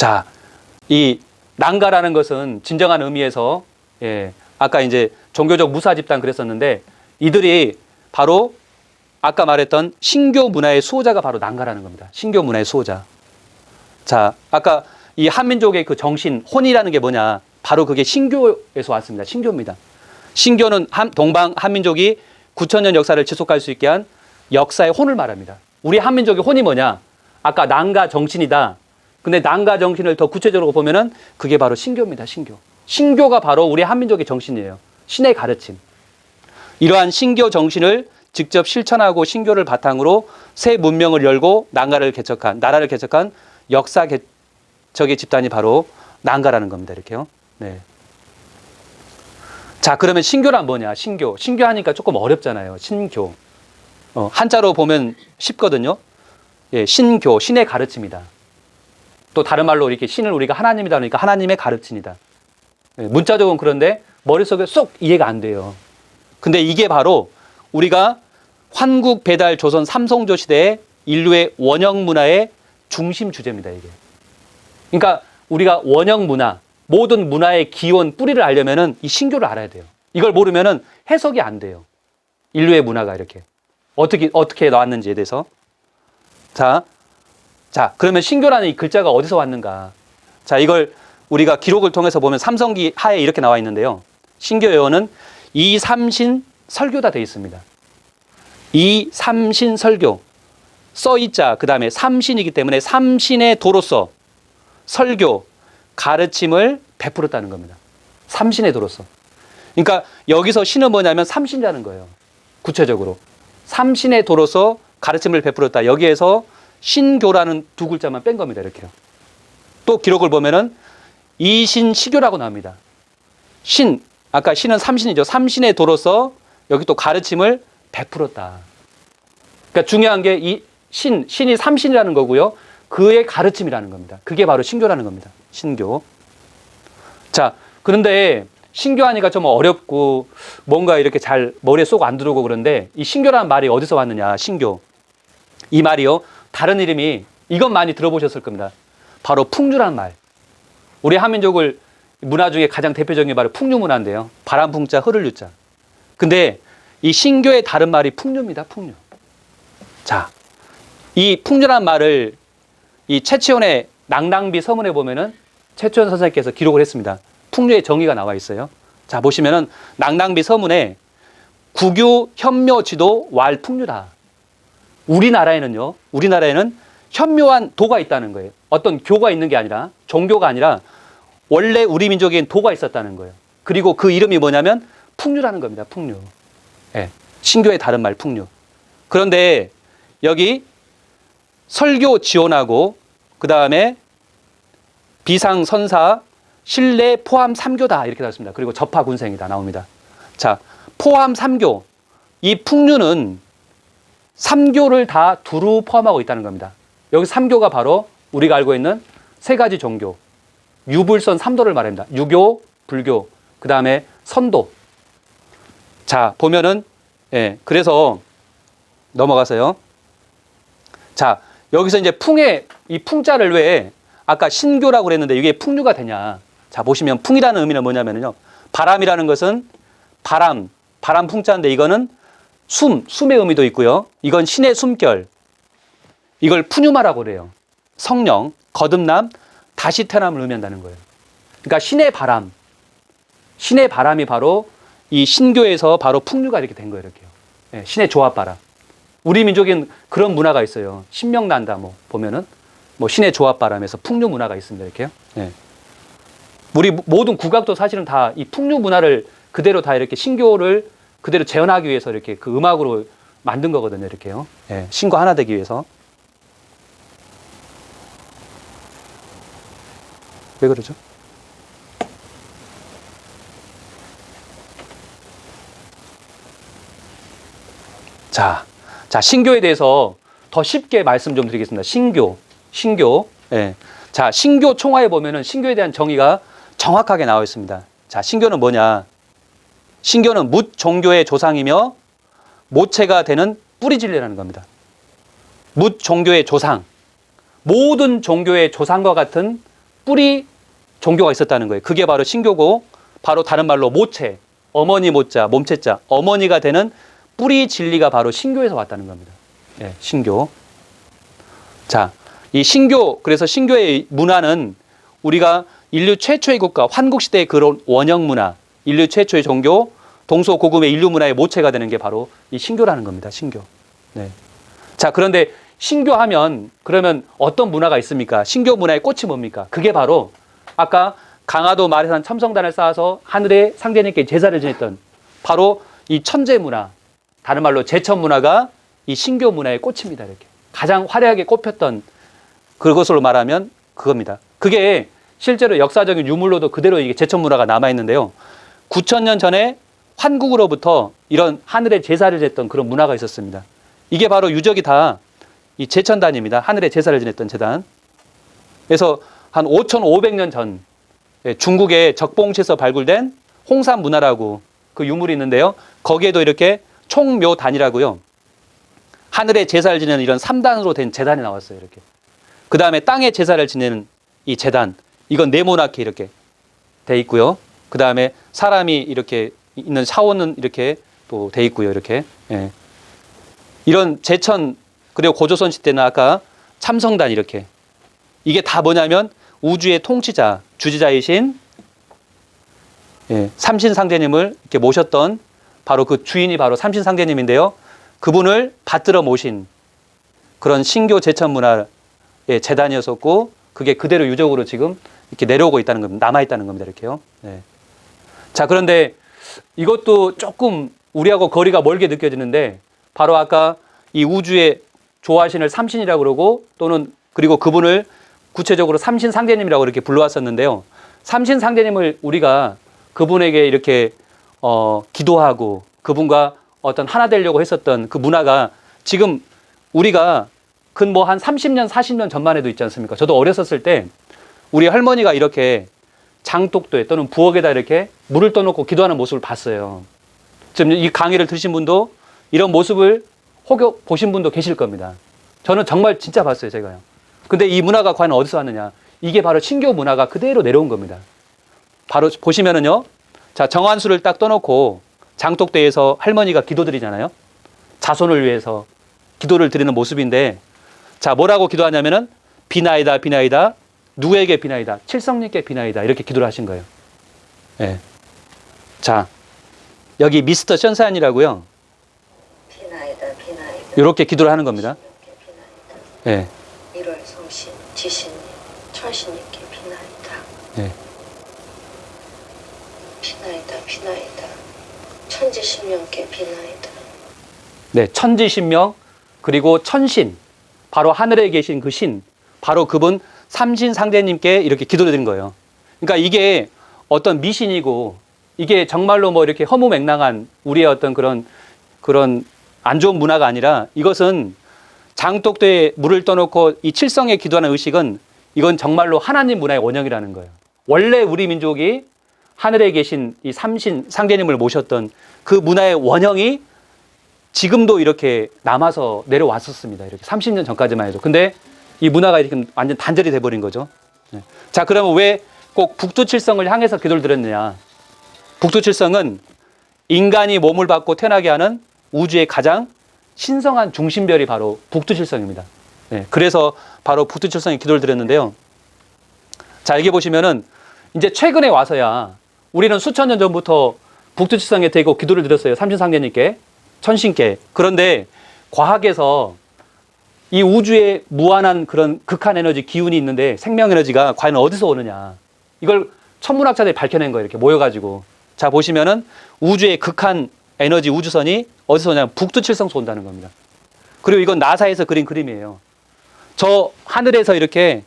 자, 이 난가라는 것은 진정한 의미에서 예, 아까 이제 종교적 무사 집단 그랬었는데 이들이 바로 아까 말했던 신교 문화의 수호자가 바로 난가라는 겁니다. 신교 문화의 수호자. 자, 아까 이 한민족의 그 정신, 혼이라는 게 뭐냐? 바로 그게 신교에서 왔습니다. 신교입니다. 신교는 한, 동방 한민족이 9천년 역사를 지속할 수 있게 한 역사의 혼을 말합니다. 우리 한민족의 혼이 뭐냐? 아까 난가 정신이다. 근데 난가 정신을 더 구체적으로 보면은 그게 바로 신교입니다. 신교. 신교가 바로 우리 한민족의 정신이에요. 신의 가르침. 이러한 신교 정신을 직접 실천하고 신교를 바탕으로 새 문명을 열고 난가를 개척한 나라를 개척한 역사 개척의 집단이 바로 난가라는 겁니다. 이렇게요. 네. 자, 그러면 신교란 뭐냐? 신교. 신교 하니까 조금 어렵잖아요. 신교. 어, 한자로 보면 쉽거든요. 예, 신교, 신의 가르침이다. 또 다른 말로 이렇게 신을 우리가 하나님이다 그러니까 하나님의 가르침이다. 예, 문자적으로는 그런데 머릿속에 쏙 이해가 안 돼요. 근데 이게 바로 우리가 환국 배달 조선 삼성조 시대의 인류의 원형 문화의 중심 주제입니다, 이게. 그러니까 우리가 원형 문화, 모든 문화의 기원, 뿌리를 알려면은 이 신교를 알아야 돼요. 이걸 모르면은 해석이 안 돼요. 인류의 문화가 이렇게. 어떻게, 어떻게 나왔는지에 대해서. 자, 자, 그러면 신교라는 이 글자가 어디서 왔는가? 자, 이걸 우리가 기록을 통해서 보면 삼성기 하에 이렇게 나와 있는데요. 신교 예언은 이 삼신 설교다 되어 있습니다. 이 삼신 설교. 써있자, 그 다음에 삼신이기 때문에 삼신의 도로서 설교, 가르침을 베풀었다는 겁니다. 삼신의 도로서. 그러니까 여기서 신은 뭐냐면 삼신자는 거예요. 구체적으로. 삼신의 도로서 가르침을 베풀었다. 여기에서 신교라는 두 글자만 뺀 겁니다. 이렇게요. 또 기록을 보면은 이신시교라고 나옵니다. 신, 아까 신은 삼신이죠. 삼신의 도로서 여기 또 가르침을 베풀었다. 그러니까 중요한 게 이 신, 신이 삼신이라는 거고요. 그의 가르침이라는 겁니다. 그게 바로 신교라는 겁니다. 신교. 자, 그런데 신교하니까 좀 어렵고 뭔가 이렇게 잘 머리에 쏙 안 들어오고 그런데 이 신교라는 말이 어디서 왔느냐, 신교. 이 말이요. 다른 이름이 이건 많이 들어보셨을 겁니다. 바로 풍류라는 말. 우리 한민족을 문화 중에 가장 대표적인 게 바로 풍류 문화인데요. 바람 풍자, 흐를 유자. 근데 이 신교의 다른 말이 풍류입니다. 풍류. 자, 이 풍류라는 말을 이 최치원의 낭낭비 서문에 보면은 최치원 선생님께서 기록을 했습니다. 풍류의 정의가 나와 있어요. 자, 보시면은 낭낭비 서문에 국유 현묘 지도 왈 풍류다. 우리나라에는요. 우리나라에는 현묘한 도가 있다는 거예요. 어떤 교가 있는 게 아니라 종교가 아니라 원래 우리 민족엔 도가 있었다는 거예요. 그리고 그 이름이 뭐냐면 풍류라는 겁니다. 풍류. 예. 신교의 다른 말 풍류. 그런데 여기 설교 지원하고 그 다음에 비상 선사 신뢰 포함 삼교다 이렇게 나왔습니다. 그리고 접하 군생이다 나옵니다. 자 포함 삼교 이 풍류는 삼교를 다 두루 포함하고 있다는 겁니다. 여기 삼교가 바로 우리가 알고 있는 세 가지 종교 유불선 삼도를 말합니다. 유교, 불교, 그 다음에 선도. 자 보면은 예 그래서 넘어가서요. 자 여기서 이제 풍의 이 풍자를 왜 아까 신교라고 그랬는데 이게 풍류가 되냐? 자 보시면 풍이라는 의미는 뭐냐면요. 바람이라는 것은 바람, 바람 풍자인데 이거는 숨, 숨의 의미도 있고요. 이건 신의 숨결. 이걸 푸뉴마라고 그래요. 성령, 거듭남, 다시 태어남을 의미한다는 거예요. 그러니까 신의 바람, 신의 바람이 바로 이 신교에서 바로 풍류가 이렇게 된 거예요. 이렇게요. 예, 신의 조합 바람. 우리 민족엔 그런 문화가 있어요. 신명난다 뭐 보면은 뭐 신의 조합 바람에서 풍류 문화가 있습니다. 이렇게요. 예. 우리 모든 국악도 사실은 다 이 풍류 문화를 그대로 다 이렇게 신교를 그대로 재현하기 위해서 이렇게 그 음악으로 만든 거거든요. 이렇게요. 예. 신과 하나 되기 위해서. 왜 그러죠? 자, 자, 신교에 대해서 더 쉽게 말씀 좀 드리겠습니다. 신교, 신교. 예. 자, 신교 총화에 보면은 신교에 대한 정의가 정확하게 나와 있습니다. 자, 신교는 뭐냐? 신교는 묻 종교의 조상이며 모체가 되는 뿌리 진리라는 겁니다. 묻 종교의 조상. 모든 종교의 조상과 같은 뿌리 종교가 있었다는 거예요. 그게 바로 신교고 바로 다른 말로 모체, 어머니 모자, 몸체자, 어머니가 되는 뿌리 진리가 바로 신교에서 왔다는 겁니다. 예, 신교. 자, 이 신교 그래서 신교의 문화는 우리가 인류 최초의 국가 환국 시대의 그런 원형 문화, 인류 최초의 종교, 동서 고금의 인류 문화의 모체가 되는 게 바로 이 신교라는 겁니다. 신교. 네. 자, 그런데 신교하면 그러면 어떤 문화가 있습니까? 신교 문화의 꽃이 뭡니까? 그게 바로 아까 강화도 마레산 첨성단을 쌓아서 하늘의 상대님께 제사를 지냈던 바로 이 천재 문화, 다른 말로 제천 문화가 이 신교 문화의 꽃입니다. 이렇게 가장 화려하게 꼽혔던 그것으로 말하면 그겁니다. 그게 실제로 역사적인 유물로도 그대로 이게 제천 문화가 남아 있는데요. 9천년 전에 환국으로부터 이런 하늘의 제사를 지냈던 그런 문화가 있었습니다. 이게 바로 유적이 다 이 제천단입니다. 하늘의 제사를 지냈던 재단. 그래서 한 5,500년 전 예, 중국의 적봉시에서 발굴된 홍산 문화라고 그 유물이 있는데요. 거기에도 이렇게 총묘단이라고요. 하늘의 제사를 지내는 이런 3단으로 된 재단이 나왔어요. 이렇게. 그 다음에 땅의 제사를 지내는 이 재단. 이건 네모나게 이렇게 돼 있고요. 그 다음에 사람이 이렇게 있는 샤워는 이렇게 또 돼 있고요. 이렇게. 예. 이런 제천 그리고 고조선 시대는 아까 참성단 이렇게 이게 다 뭐냐면 우주의 통치자 주지자이신 예, 삼신상제님을 이렇게 모셨던 바로 그 주인이 바로 삼신상제님인데요. 그분을 받들어 모신 그런 신교 제천 문화의 재단이었었고 그게 그대로 유적으로 지금 이렇게 내려오고 있다는 겁니다. 남아 있다는 겁니다. 이렇게요. 네. 자 그런데 이것도 조금 우리하고 거리가 멀게 느껴지는데 바로 아까 이 우주의 조화신을 삼신이라고 그러고 또는 그리고 그분을 구체적으로 삼신 상제님이라고 이렇게 불러왔었는데요. 삼신 상제님을 우리가 그분에게 이렇게 어, 기도하고 그분과 어떤 하나 되려고 했었던 그 문화가 지금 우리가 근뭐 한 30년, 40년 전만 해도 있지 않습니까? 저도 어렸었을 때 우리 할머니가 이렇게 장독도에 또는 부엌에다 이렇게 물을 떠놓고 기도하는 모습을 봤어요. 지금 이 강의를 들으신 분도 이런 모습을 혹여 보신 분도 계실 겁니다. 저는 정말 진짜 봤어요, 제가요. 근데 이 문화가 과연 어디서 왔느냐? 이게 바로 신교 문화가 그대로 내려온 겁니다. 바로 보시면은요. 자, 정한수를 딱 떠놓고 장독대에서 할머니가 기도드리잖아요. 자손을 위해서 기도를 드리는 모습인데 자, 뭐라고 기도하냐면은 비나이다, 비나이다. 누구에게 비나이다? 칠성님께 비나이다. 이렇게 기도를 하신 거예요. 예. 자, 여기 미스터 션사인이라고요. 비나이다 비나이다 이렇게 기도를 하는 겁니다. 예. 1월 성신 지신님 철신님께 비나이다 예. 비나이다 비나이다 천지신명께 비나이다 네, 천지신명 그리고 천신 바로 하늘에 계신 그 신 바로 그분 삼신 상대님께 이렇게 기도를 드린 거예요. 그러니까 이게 어떤 미신이고 이게 정말로 뭐 이렇게 허무맹랑한 우리의 어떤 그런 그런 안 좋은 문화가 아니라 이것은 장독대에 물을 떠놓고 이 칠성에 기도하는 의식은 이건 정말로 하나님 문화의 원형이라는 거예요. 원래 우리 민족이 하늘에 계신 이 삼신 상대님을 모셨던 그 문화의 원형이 지금도 이렇게 남아서 내려왔었습니다. 이렇게 30년 전까지만 해도. 근데 이 문화가 이렇게 완전 단절이 돼버린 거죠. 네. 자, 그러면 왜 꼭 북두칠성을 향해서 기도를 드렸느냐? 북두칠성은 인간이 몸을 받고 태어나게 하는 우주의 가장 신성한 중심별이 바로 북두칠성입니다. 네. 그래서 바로 북두칠성에 기도를 드렸는데요. 자, 여기 보시면은 이제 최근에 와서야 우리는 수천 년 전부터 북두칠성에 대고 기도를 드렸어요. 삼신상제님께, 천신께. 그런데 과학에서 이 우주에 무한한 그런 극한 에너지 기운이 있는데 생명 에너지가 과연 어디서 오느냐. 이걸 천문학자들이 밝혀낸 거예요. 이렇게 모여가지고. 자, 보시면은 우주의 극한 에너지 우주선이 어디서 오냐면 북두칠성에서 온다는 겁니다. 그리고 이건 나사에서 그린 그림이에요. 저 하늘에서 이렇게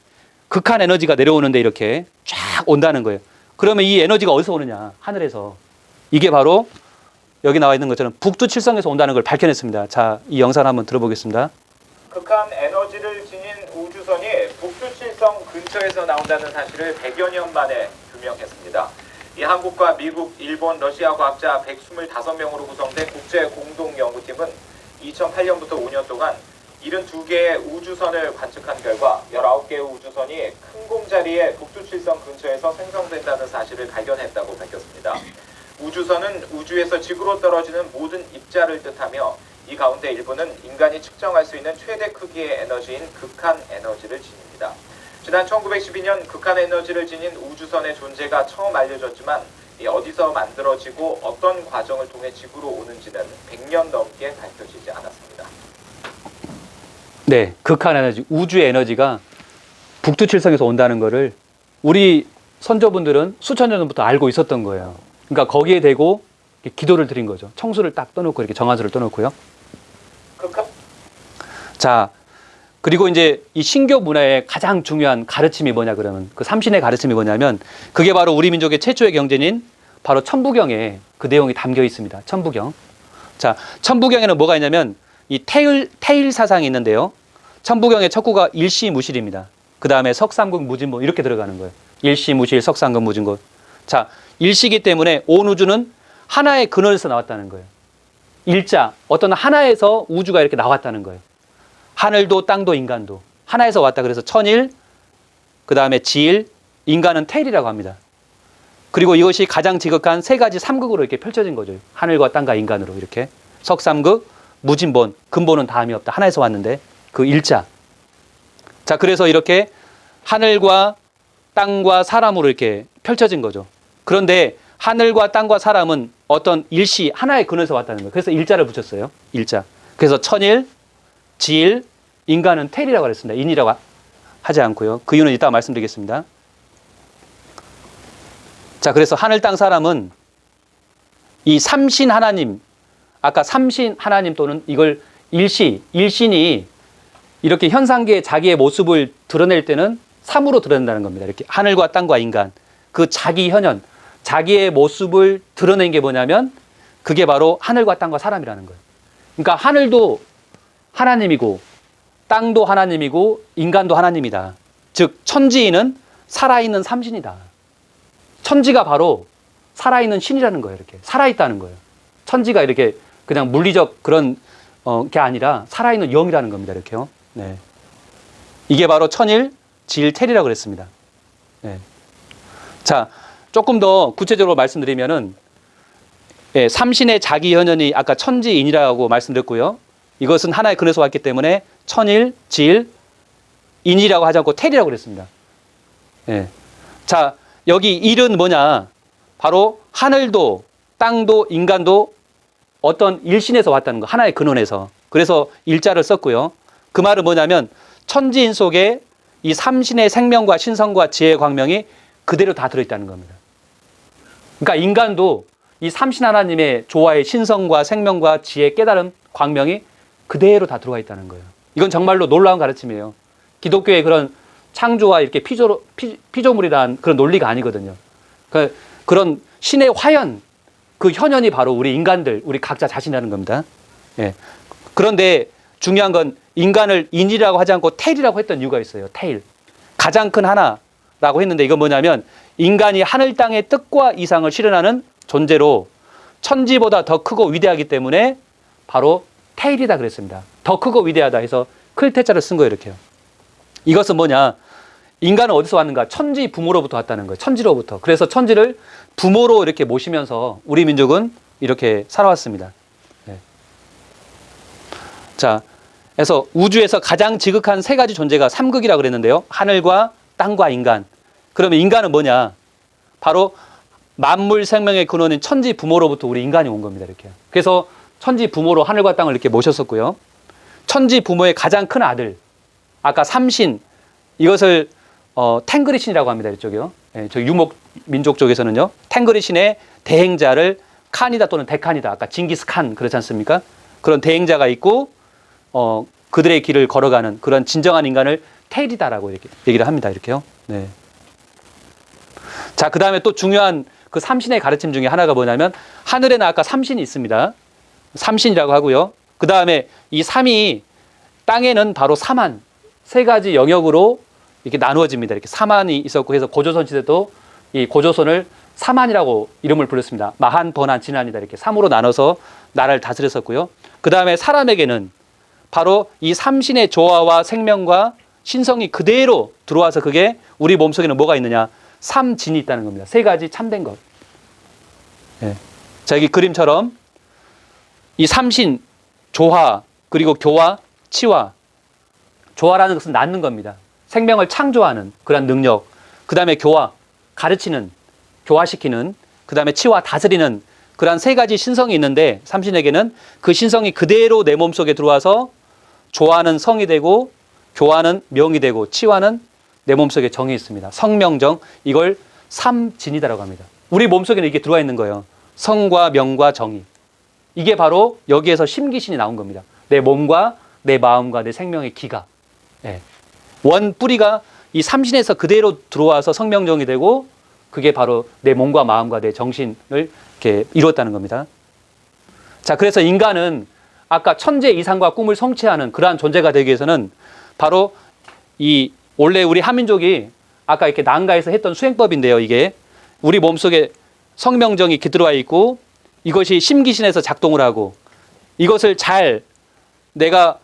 극한 에너지가 내려오는데 이렇게 쫙 온다는 거예요. 그러면 이 에너지가 어디서 오느냐? 하늘에서. 이게 바로 여기 나와 있는 것처럼 북두칠성에서 온다는 걸 밝혀냈습니다. 자, 이 영상 한번 들어보겠습니다. 극한 에너지를 지닌 우주선이 북두칠성 근처에서 나온다는 사실을 100여 년 만에 규명했습니다. 이 한국과 미국, 일본, 러시아 과학자 125명으로 구성된 국제 공동 연구팀은 2008년부터 5년 동안 72개의 우주선을 관측한 결과 19개의 우주선이 큰 공자리의 북두칠성 근처에서 생성된다는 사실을 발견했다고 밝혔습니다. 우주선은 우주에서 지구로 떨어지는 모든 입자를 뜻하며 이 가운데 일부는 인간이 측정할 수 있는 최대 크기의 에너지인 극한 에너지를 지닙니다. 지난 1912년 극한 에너지를 지닌 우주선의 존재가 처음 알려졌지만 이 어디서 만들어지고 어떤 과정을 통해 지구로 오는지는 100년 넘게 밝혀지지 않았습니다. 네, 극한 에너지, 우주의 에너지가 북두칠성에서 온다는 거를 우리 선조분들은 수천 년 전부터 알고 있었던 거예요. 그러니까 거기에 대고 기도를 드린 거죠. 청수를 딱 떠놓고 이렇게 정화수를 떠놓고요. 자, 그리고 이제 이 신교 문화의 가장 중요한 가르침이 뭐냐 그러면 그 삼신의 가르침이 뭐냐면 그게 바로 우리 민족의 최초의 경전인 바로 천부경에 그 내용이 담겨 있습니다. 천부경. 자, 천부경에는 뭐가 있냐면 이 태일 태일 사상이 있는데요. 천부경의 첫 구가 일시무실입니다. 그 다음에 석삼국 무진보 이렇게 들어가는 거예요. 일시무실, 석삼국 무진고. 자, 일시기 때문에 온 우주는 하나의 근원에서 나왔다는 거예요. 일자 어떤 하나에서 우주가 이렇게 나왔다는 거예요. 하늘도 땅도 인간도 하나에서 왔다 그래서 천일 그 다음에 지일 인간은 태일이라고 합니다. 그리고 이것이 가장 지극한 세 가지 삼극으로 이렇게 펼쳐진 거죠. 하늘과 땅과 인간으로 이렇게 석삼극 무진본 근본은 다음이 없다 하나에서 왔는데 그 일자 자 그래서 이렇게 하늘과 땅과 사람으로 이렇게 펼쳐진 거죠. 그런데 하늘과 땅과 사람은 어떤 일시 하나의 근원에서 왔다는 거예요. 그래서 일자를 붙였어요. 일자. 그래서 천일, 지일, 인간은 텔이라고 그랬습니다. 인이라고 하- 하지 않고요. 그 이유는 이따가 말씀드리겠습니다. 자, 그래서 하늘 땅 사람은 이 삼신 하나님, 아까 삼신 하나님 또는 이걸 일시, 일신이 이렇게 현상계에 자기의 모습을 드러낼 때는 삼으로 드러낸다는 겁니다. 이렇게 하늘과 땅과 인간, 그 자기 현현, 자기의 모습을 드러낸 게 뭐냐면 그게 바로 하늘과 땅과 사람이라는 거예요. 그러니까 하늘도 하나님이고 땅도 하나님이고 인간도 하나님이다. 즉 천지인은 살아있는 삼신이다. 천지가 바로 살아있는 신이라는 거예요. 이렇게 살아있다는 거예요. 천지가 이렇게 그냥 물리적 그런 어, 게 아니라 살아있는 영이라는 겁니다. 이렇게요. 네. 이게 바로 천일 지일텔이라고 그랬습니다. 네. 자, 조금 더 구체적으로 말씀드리면은 예, 삼신의 자기 현현이 아까 천지인이라고 말씀드렸고요. 이것은 하나의 근에서 왔기 때문에 천일, 질, 인이라고 하지 않고 텔이라고 그랬습니다. 예. 자, 여기 일은 뭐냐? 바로 하늘도, 땅도, 인간도 어떤 일신에서 왔다는 거. 하나의 근원에서. 그래서 일자를 썼고요. 그 말은 뭐냐면 천지인 속에 이 삼신의 생명과 신성과 지혜의 광명이 그대로 다 들어있다는 겁니다. 그러니까 인간도 이 삼신 하나님의 조화의 신성과 생명과 지혜, 깨달음, 광명이 그대로 다 들어와 있다는 거예요. 이건 정말로 놀라운 가르침이에요. 기독교의 그런 창조와 이렇게 피조, 피, 피조물이란 그런 논리가 아니거든요. 그, 그런 신의 화연, 그 현현이 바로 우리 인간들, 우리 각자 자신이라는 겁니다. 예. 그런데 중요한 건 인간을 인이라고 하지 않고 텔이라고 했던 이유가 있어요. 텔. 가장 큰 하나라고 했는데 이건 뭐냐면 인간이 하늘 땅의 뜻과 이상을 실현하는 존재로 천지보다 더 크고 위대하기 때문에 바로 테일이다 그랬습니다. 더 크고 위대하다 해서 클테자를 쓴 거예요, 이렇게요. 이것은 뭐냐? 인간은 어디서 왔는가? 천지 부모로부터 왔다는 거예요. 천지로부터. 그래서 천지를 부모로 이렇게 모시면서 우리 민족은 이렇게 살아왔습니다. 네. 자, 그래서 우주에서 가장 지극한 세 가지 존재가 삼극이라고 그랬는데요. 하늘과 땅과 인간. 그러면 인간은 뭐냐? 바로 만물 생명의 근원인 천지 부모로부터 우리 인간이 온 겁니다. 이렇게. 그래서 천지 부모로 하늘과 땅을 이렇게 모셨었고요. 천지 부모의 가장 큰 아들, 아까 삼신 이것을 어, 탱그리신이라고 합니다. 이쪽이요. 예, 저 유목 민족 쪽에서는요. 탱그리신의 대행자를 칸이다 또는 데칸이다. 아까 징기스 칸 그렇지 않습니까? 그런 대행자가 있고 어, 그들의 길을 걸어가는 그런 진정한 인간을 테일이다라고 이렇게 얘기를 합니다. 이렇게요. 네. 자, 그 다음에 또 중요한 그 삼신의 가르침 중에 하나가 뭐냐면 하늘에는 아까 삼신이 있습니다. 삼신이라고 하고요. 그 다음에 이 삼이 땅에는 바로 사만 세 가지 영역으로 이렇게 나누어집니다. 이렇게 사만이 있었고 해서 고조선 시대도 이 고조선을 사만이라고 이름을 불렀습니다. 마한, 번한, 진한이다 이렇게 삼으로 나눠서 나라를 다스렸었고요. 그 다음에 사람에게는 바로 이 삼신의 조화와 생명과 신성이 그대로 들어와서 그게 우리 몸속에는 뭐가 있느냐? 삼진이 있다는 겁니다. 세 가지 참된 것. 예. 자, 여기 그림처럼 이 삼신, 조화, 그리고 교화, 치화. 조화라는 것은 낳는 겁니다. 생명을 창조하는 그런 능력. 그 다음에 교화, 가르치는, 교화시키는. 그 다음에 치화, 다스리는 그러한 세 가지 신성이 있는데 삼신에게는 그 신성이 그대로 내 몸속에 들어와서 조화는 성이 되고 교화는 명이 되고 치화는 내 몸속에 정이 있습니다. 성명정 이걸 삼진이다라고 합니다. 우리 몸속에는 이게 들어와 있는 거예요. 성과 명과 정이. 이게 바로 여기에서 심기신이 나온 겁니다. 내 몸과 내 마음과 내 생명의 기가. 예. 원 뿌리가 이 삼신에서 그대로 들어와서 성명정이 되고 그게 바로 내 몸과 마음과 내 정신을 이렇게 이루었다는 겁니다. 자, 그래서 인간은 아까 천재 이상과 꿈을 성취하는 그러한 존재가 되기 위해서는 바로 이 원래 우리 한민족이 아까 이렇게 난가에서 했던 수행법인데요. 이게 우리 몸속에 성명정이 깃들어와 있고 이것이 심기신에서 작동을 하고 이것을 잘 내가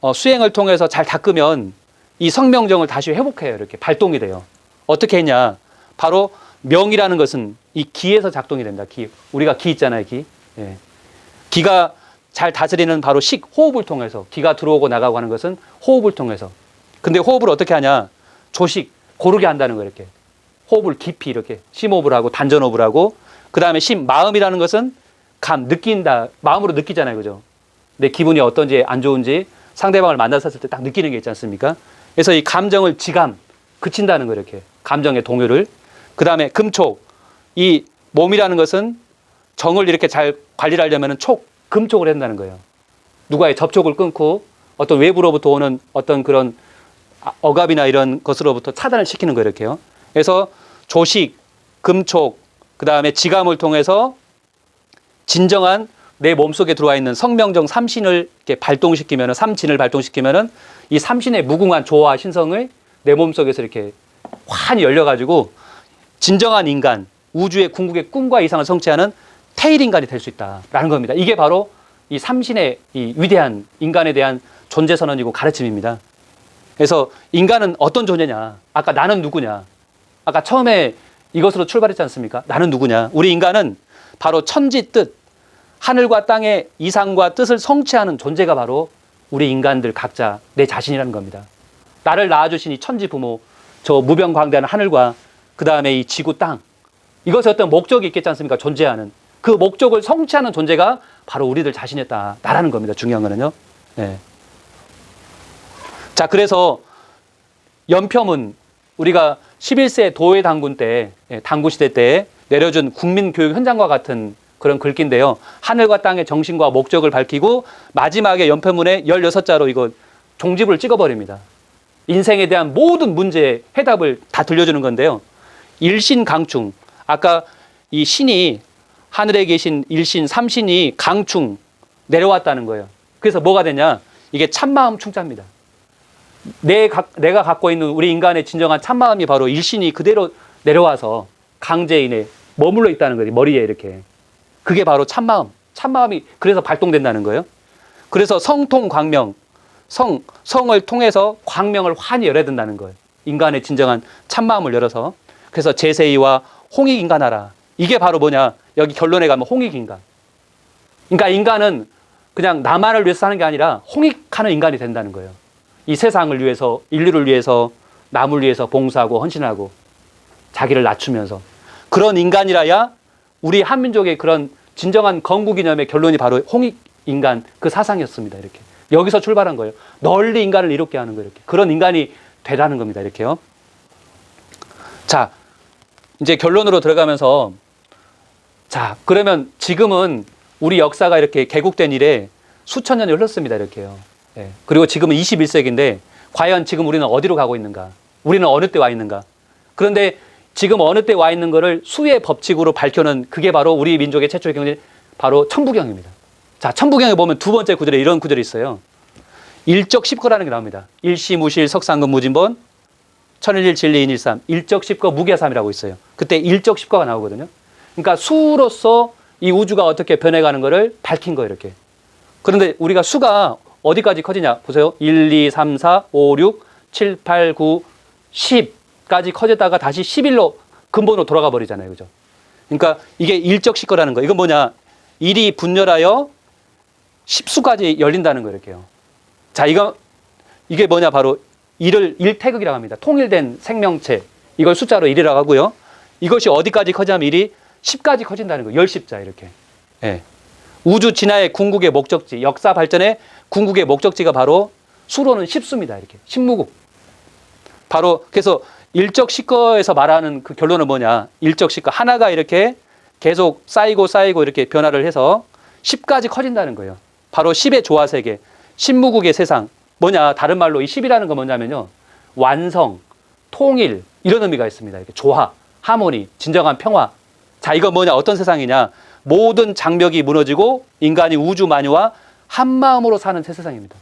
어, 수행을 통해서 잘 닦으면 이 성명정을 다시 회복해요. 이렇게 발동이 돼요. 어떻게 했냐? 바로 명이라는 것은 이 기에서 작동이 됩니다. 기. 우리가 기 있잖아요. 기. 예. 기가 잘 다스리는 바로 식, 호흡을 통해서 기가 들어오고 나가고 하는 것은 호흡을 통해서. 근데 호흡을 어떻게 하냐? 조식, 고르게 한다는 거예요. 이렇게. 호흡을 깊이 이렇게 심호흡을 하고 단전호흡을 하고 그 다음에 심, 마음이라는 것은 감, 느낀다. 마음으로 느끼잖아요. 그죠? 내 기분이 어떤지 안 좋은지 상대방을 만났을 때 딱 느끼는 게 있지 않습니까? 그래서 이 감정을 지감, 그친다는 거예요. 이렇게. 감정의 동요를. 그 다음에 금촉. 이 몸이라는 것은 정을 이렇게 잘 관리를 하려면 촉, 금촉을 한다는 거예요. 누가의 접촉을 끊고 어떤 외부로부터 오는 어떤 그런 아, 억압이나 이런 것으로부터 차단을 시키는 거예요. 이렇게요. 그래서 조식, 금촉, 그 다음에 지감을 통해서 진정한 내 몸속에 들어와 있는 성명정 삼신을 이렇게 발동시키면은 삼진을 발동시키면은 이 삼신의 무궁한 조화 신성을 내 몸속에서 이렇게 환히 열려가지고 진정한 인간, 우주의 궁극의 꿈과 이상을 성취하는 태일 인간이 될 수 있다라는 겁니다. 이게 바로 이 삼신의 이 위대한 인간에 대한 존재 선언이고 가르침입니다. 그래서 인간은 어떤 존재냐? 아까 나는 누구냐? 아까 처음에 이것으로 출발했지 않습니까? 나는 누구냐? 우리 인간은 바로 천지 뜻, 하늘과 땅의 이상과 뜻을 성취하는 존재가 바로 우리 인간들 각자 내 자신이라는 겁니다. 나를 낳아주신 이 천지 부모, 저 무병광대한 하늘과 그 다음에 이 지구 땅, 이것에 어떤 목적이 있겠지 않습니까? 존재하는. 그 목적을 성취하는 존재가 바로 우리들 자신이었다. 나라는 겁니다. 중요한 거는요. 네. 자, 그래서 연평은 우리가 11세 도회 당군 때, 예, 당군 시대 때 내려준 국민 교육 현장과 같은 그런 글귀인데요. 하늘과 땅의 정신과 목적을 밝히고 마지막에 연표문에 16자로 이거 종집을 찍어버립니다. 인생에 대한 모든 문제의 해답을 다 들려주는 건데요. 일신강충. 아까 이 신이 하늘에 계신 일신, 삼신이 강충 내려왔다는 거예요. 그래서 뭐가 되냐? 이게 참마음 충자입니다. 내, 가- 내가 갖고 있는 우리 인간의 진정한 참마음이 바로 일신이 그대로 내려와서 강제인에 머물러 있다는 거지. 머리에 이렇게. 그게 바로 참마음. 참마음이 그래서 발동된다는 거예요. 그래서 성통 광명. 성, 성을 통해서 광명을 환히 열어야 된다는 거예요. 인간의 진정한 참마음을 열어서. 그래서 제세이와 홍익인간하라. 이게 바로 뭐냐. 여기 결론에 가면 홍익인간. 그러니까 인간은 그냥 나만을 위해서 사는 게 아니라 홍익하는 인간이 된다는 거예요. 이 세상을 위해서, 인류를 위해서, 남을 위해서 봉사하고 헌신하고 자기를 낮추면서 그런 인간이라야 우리 한민족의 그런 진정한 건국 이념의 결론이 바로 홍익 인간 그 사상이었습니다. 이렇게 여기서 출발한 거예요. 널리 인간을 이롭게 하는 거예요. 이렇게 그런 인간이 되라는 겁니다. 이렇게요. 자, 이제 결론으로 들어가면서 자, 그러면 지금은 우리 역사가 이렇게 개국된 이래 수천 년이 흘렀습니다. 이렇게요. 예. 그리고 지금은 21세기인데 과연 지금 우리는 어디로 가고 있는가? 우리는 어느 때 와 있는가? 그런데 지금 어느 때 와 있는 거를 수의 법칙으로 밝혀는 그게 바로 우리 민족의 최초의 경제 바로 천부경입니다. 자, 천부경에 보면 두 번째 구절에 이런 구절이 있어요. 일적 십거라는 게 나옵니다. 일시무실 석상금 무진본 천일일 진리인 일삼 일적 십거 무계삼이라고 있어요. 그때 일적 십거가 나오거든요. 그러니까 수로서 이 우주가 어떻게 변해가는 거를 밝힌 거예요, 이렇게. 그런데 우리가 수가 어디까지 커지냐? 보세요. 1, 2, 3, 4, 5, 6, 7, 8, 9, 10까지 커졌다가 다시 11로 근본으로 돌아가 버리잖아요. 그죠? 그러니까 이게 일적 식 거라는 거. 이건 뭐냐? 일이 분열하여 10수까지 열린다는 거 이렇게요. 자, 이거 이게 뭐냐? 바로 일을 일태극이라고 합니다. 통일된 생명체. 이걸 숫자로 1이라고 하고요. 이것이 어디까지 커지냐면 1이 10까지 커진다는 거. 10십자 이렇게. 예. 우주 진화의 궁극의 목적지, 역사 발전의 궁극의 목적지가 바로 수로는 10수입니다. 이렇게. 10무국. 바로 그래서 일적 식거에서 말하는 그 결론은 뭐냐? 일적 식거 하나가 이렇게 계속 쌓이고 쌓이고 이렇게 변화를 해서 10까지 커진다는 거예요. 바로 10의 조화 세계, 10무국의 세상. 뭐냐? 다른 말로 이 10이라는 건 뭐냐면요. 완성, 통일 이런 의미가 있습니다. 이렇게 조화, 하모니, 진정한 평화. 자, 이거 뭐냐? 어떤 세상이냐? 모든 장벽이 무너지고 인간이 우주 만유와 한 마음으로 사는 새 세상입니다.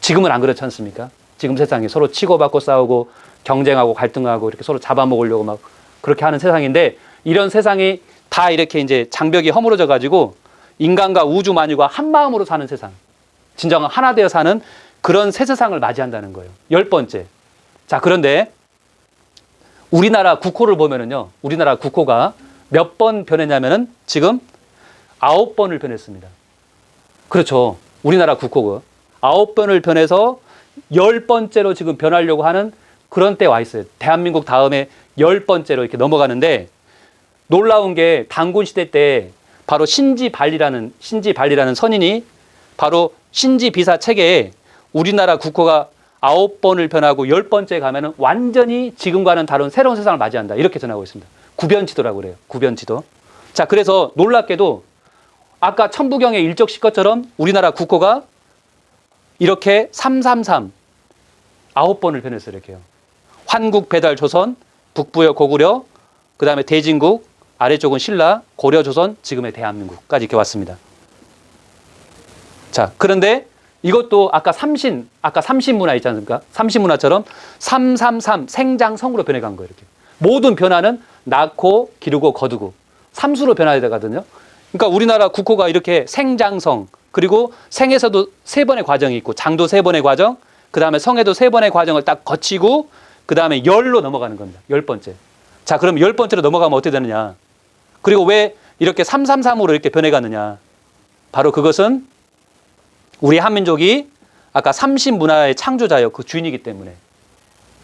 지금은 안 그렇지 않습니까? 지금 세상이 서로 치고받고 싸우고 경쟁하고 갈등하고 이렇게 서로 잡아먹으려고 막 그렇게 하는 세상인데 이런 세상이 다 이렇게 이제 장벽이 허물어져 가지고 인간과 우주 만유가 한 마음으로 사는 세상. 진정 하나 되어 사는 그런 새 세상을 맞이한다는 거예요. 열 번째. 자, 그런데 우리나라 국호를 보면은요. 우리나라 국호가 몇 번 변했냐면은 지금 아홉 번을 변했습니다. 그렇죠. 우리나라 국호가 아홉 번을 변해서 열 번째로 지금 변하려고 하는 그런 때 와 있어요. 대한민국 다음에 열 번째로 이렇게 넘어가는데 놀라운 게 단군 시대 때 바로 신지 발리라는 신지 발리라는 선인이 바로 신지 비사 체계에 우리나라 국호가 아홉 번을 변하고 열 번째 가면은 완전히 지금과는 다른 새로운 세상을 맞이한다. 이렇게 전하고 있습니다. 구변지도라고 그래요. 구변지도. 자, 그래서 놀랍게도 아까 천부경의 일적 시것처럼 우리나라 국호가 이렇게 333 아홉 번을 변했어요. 이렇게요. 환국 배달 조선, 북부여 고구려, 그 다음에 대진국, 아래쪽은 신라, 고려 조선, 지금의 대한민국까지 이렇게 왔습니다. 자, 그런데 이것도 아까 삼신, 아까 삼신문화 있지 않습니까? 삼신문화처럼 333 생장성으로 변해간 거예요. 이렇게. 모든 변화는 낳고 기르고 거두고 삼수로 변화되거든요. 그러니까 우리나라 국호가 이렇게 생장성 그리고 생에서도 세 번의 과정이 있고 장도 세 번의 과정, 그 다음에 성에도 세 번의 과정을 딱 거치고 그 다음에 열로 넘어가는 겁니다. 열 번째. 자, 그럼 열 번째로 넘어가면 어떻게 되느냐? 그리고 왜 이렇게 333으로 이렇게 변해가느냐? 바로 그것은 우리 한민족이 아까 삼신 문화의 창조자요 그 주인이기 때문에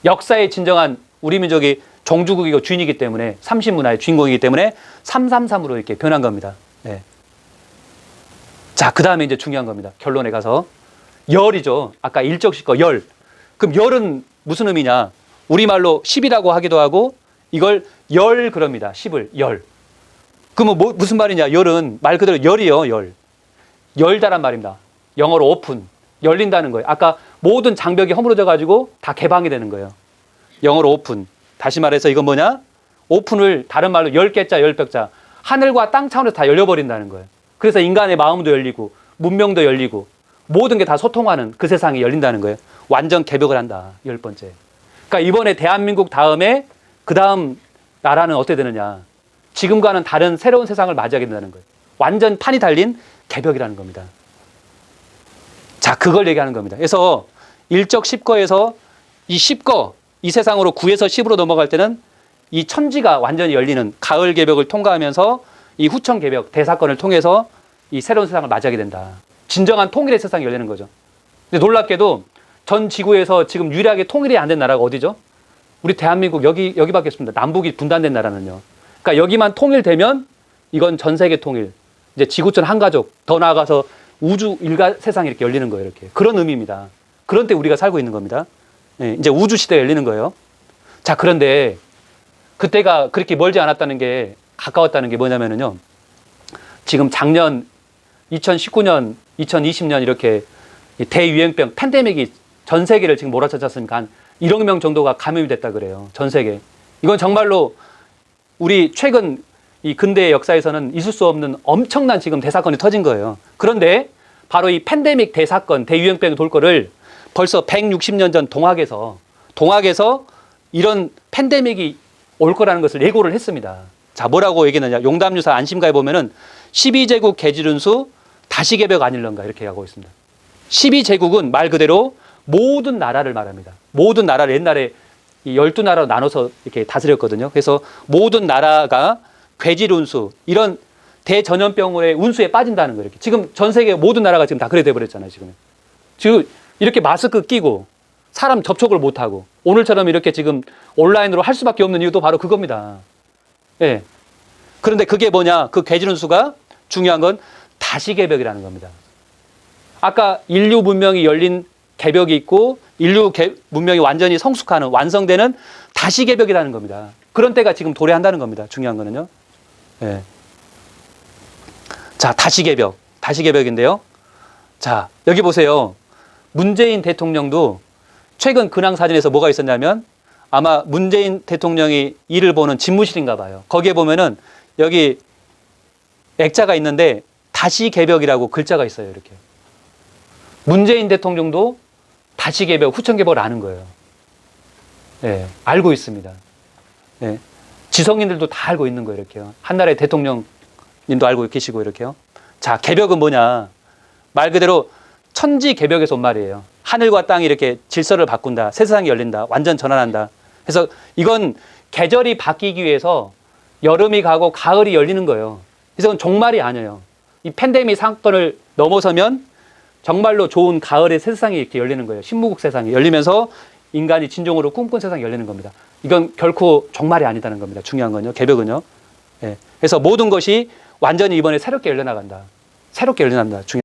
역사의 진정한 우리 민족이 종주국이고 주인이기 때문에 삼신 문화의 주인공이기 때문에 333으로 이렇게 변한 겁니다. 네. 자, 그 다음에 이제 중요한 겁니다. 결론에 가서 열이죠. 아까 일적식거 열. 그럼 열은 무슨 의미냐? 우리말로 10이라고 하기도 하고 이걸 열 그럽니다. 10을 열. 그러면 뭐, 무슨 말이냐? 열은 말 그대로 열이요, 열. 열다란 말입니다. 영어로 오픈. 열린다는 거예요. 아까 모든 장벽이 허물어져 가지고 다 개방이 되는 거예요. 영어로 오픈. 다시 말해서 이건 뭐냐? 오픈을 다른 말로 열 개자, 열 벽자. 하늘과 땅 차원에서 다 열려버린다는 거예요. 그래서 인간의 마음도 열리고 문명도 열리고 모든 게 다 소통하는 그 세상이 열린다는 거예요. 완전 개벽을 한다. 열 번째. 그러니까 이번에 대한민국 다음에 그 다음 나라는 어떻게 되느냐. 지금과는 다른 새로운 세상을 맞이하게 된다는 거예요. 완전 판이 달린 개벽이라는 겁니다. 자, 그걸 얘기하는 겁니다. 그래서 일적 십거에서 이 십거, 이 세상으로 구에서 십으로 넘어갈 때는 이 천지가 완전히 열리는 가을 개벽을 통과하면서 이 후천 개벽 대사건을 통해서 이 새로운 세상을 맞이하게 된다. 진정한 통일의 세상이 열리는 거죠. 근데 놀랍게도 전 지구에서 지금 유일하게 통일이 안 된 나라가 어디죠? 우리 대한민국 여기 여기밖에 없습니다. 남북이 분단된 나라는요. 그러니까 여기만 통일되면 이건 전 세계 통일. 이제 지구촌 한 가족 더 나아가서 우주 일가 세상이 이렇게 열리는 거예요. 이렇게 그런 의미입니다. 그런 때 우리가 살고 있는 겁니다. 예, 이제 우주 시대가 열리는 거예요. 자 그런데 그때가 그렇게 멀지 않았다는 게 가까웠다는 게 뭐냐면은요. 지금 작년 2019년, 2020년 이렇게 이 대유행병 팬데믹이 전 세계를 지금 몰아쳤지 않습니까? 한 1억 명 정도가 감염이 됐다 그래요. 전 세계. 이건 정말로 우리 최근 이 근대의 역사에서는 있을 수 없는 엄청난 지금 대사건이 터진 거예요. 그런데 바로 이 팬데믹 대사건, 대유행병이 돌 거를 벌써 160년 전 동학에서 동학에서 이런 팬데믹이 올 거라는 것을 예고를 했습니다. 자, 뭐라고 얘기했느냐. 용담유사 안심가에 보면은 12제국 개지룬수 다시 개벽 아닐런가 이렇게 하고 있습니다. 12제국은 말 그대로 모든 나라를 말합니다. 모든 나라를 옛날에 이 12나라로 나눠서 이렇게 다스렸거든요. 그래서 모든 나라가 괴질 운수, 이런 대전염병의 운수에 빠진다는 거예요. 지금 전 세계 모든 나라가 지금 다 그래 돼버렸잖아요. 지금. 지금 이렇게 마스크 끼고 사람 접촉을 못하고 오늘처럼 이렇게 지금 온라인으로 할 수밖에 없는 이유도 바로 그겁니다. 예. 그런데 그게 뭐냐? 그 괴질 운수가 중요한 건 다시 개벽이라는 겁니다. 아까 인류 문명이 열린 개벽이 있고 인류 개- 문명이 완전히 성숙하는 완성되는 다시 개벽이라는 겁니다. 그런 때가 지금 도래한다는 겁니다. 중요한 거는요. 예. 자, 다시 개벽. 다시 개벽인데요. 자, 여기 보세요. 문재인 대통령도 최근 근황 사진에서 뭐가 있었냐면 아마 문재인 대통령이 일을 보는 집무실인가 봐요. 거기에 보면은 여기 액자가 있는데 다시 개벽이라고 글자가 있어요. 이렇게. 문재인 대통령도 다시 개벽, 후천 개벽을 아는 거예요. 예, 알고 있습니다. 예. 지성인들도 다 알고 있는 거예요. 이렇게요. 한나라의 대통령님도 알고 계시고 이렇게요. 자, 개벽은 뭐냐? 말 그대로 천지 개벽에서 온 말이에요. 하늘과 땅이 이렇게 질서를 바꾼다. 세상이 열린다. 완전 전환한다. 그래서 이건 계절이 바뀌기 위해서 여름이 가고 가을이 열리는 거예요. 그래서 이건 종말이 아니에요. 이 팬데믹 사건을 넘어서면 정말로 좋은 가을의 세상이 이렇게 열리는 거예요. 신무국 세상이 열리면서 인간이 진정으로 꿈꾼 세상이 열리는 겁니다. 이건 결코 종말이 아니다는 겁니다. 중요한 건요. 개벽은요. 예. 그래서 모든 것이 완전히 이번에 새롭게 열려나간다. 새롭게 열려난다. 중요.